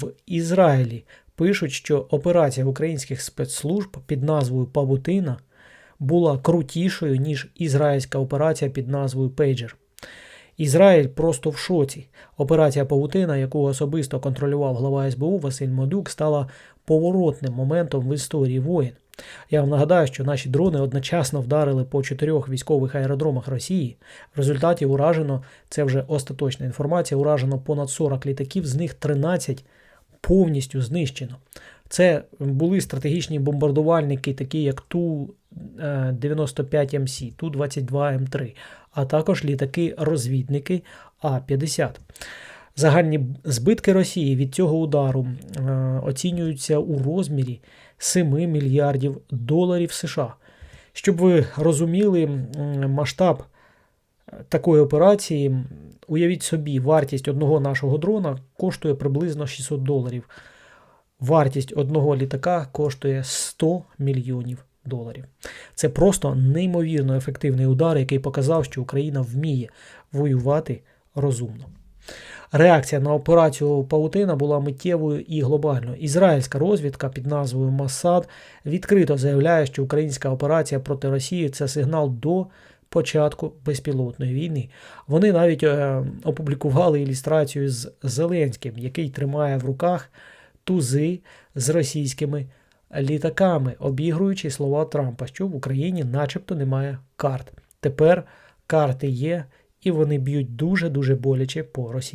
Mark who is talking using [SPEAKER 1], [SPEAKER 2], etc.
[SPEAKER 1] В Ізраїлі пишуть, що операція українських спецслужб під назвою Павутина була крутішою, ніж ізраїльська операція під назвою Пейджер. Ізраїль просто в шоці. Операція Павутина, яку особисто контролював глава СБУ Василь Модюк, стала поворотним моментом в історії воєн. Я вам нагадаю, що наші дрони одночасно вдарили по чотирьох військових аеродромах Росії. В результаті уражено, це вже остаточна інформація, уражено понад 40 літаків, з них 13 повністю знищено. Це були стратегічні бомбардувальники, такі як Ту-95МС, Ту-22М3, а також літаки-розвідники А-50. Загальні збитки Росії від цього удару е, оцінюються у розмірі 7 мільярдів доларів США. Щоб ви розуміли масштаб такої операції, уявіть собі, вартість одного нашого дрона коштує приблизно 600 доларів. Вартість одного літака коштує 100 мільйонів доларів. Це просто неймовірно ефективний удар, який показав, що Україна вміє воювати розумно. Реакція на операцію Паутина була миттєвою і глобальною. Ізраїльська розвідка під назвою Масад відкрито заявляє, що українська операція проти Росії це сигнал до початку безпілотної війни. Вони навіть е, опублікували ілюстрацію з Зеленським, який тримає в руках тузи з російськими літаками, обігруючи слова Трампа, що в Україні начебто немає карт. Тепер карти є, і вони б'ють дуже дуже боляче по Росії.